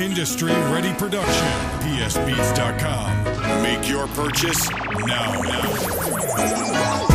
Industry Ready Production, psbeats.com. Make your purchase now. now.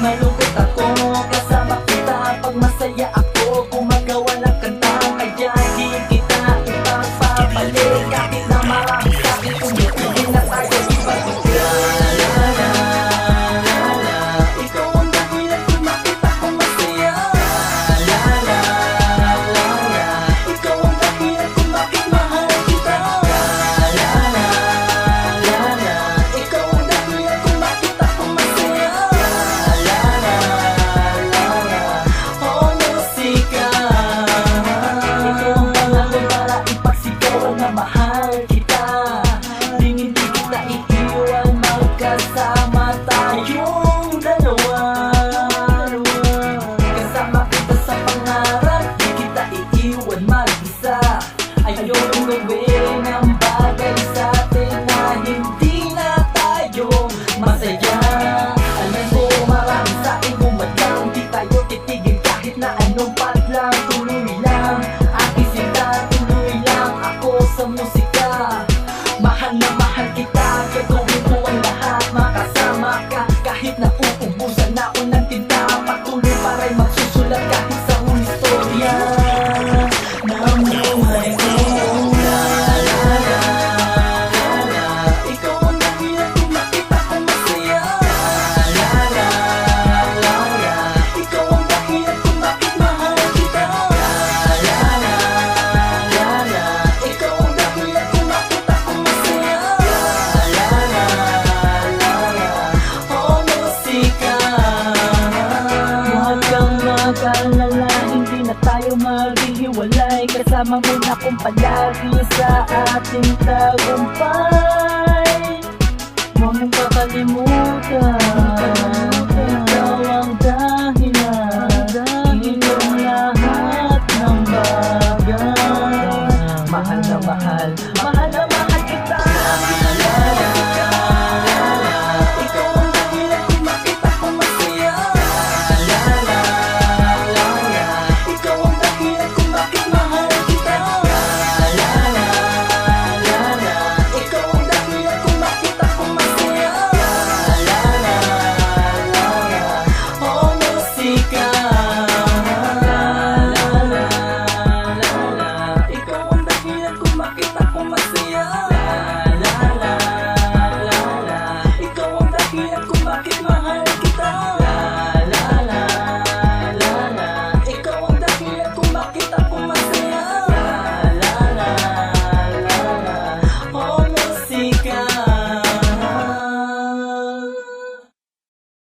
一路走过。Nauubusan na ako ng tinta Patuloy pa rin magsusulat kahit sa whole story ah. Ng buhay maging hiwalay Kasama mo na kung palagi sa ating tagumpay. Huwag mong kakalimutan. fucking my heart.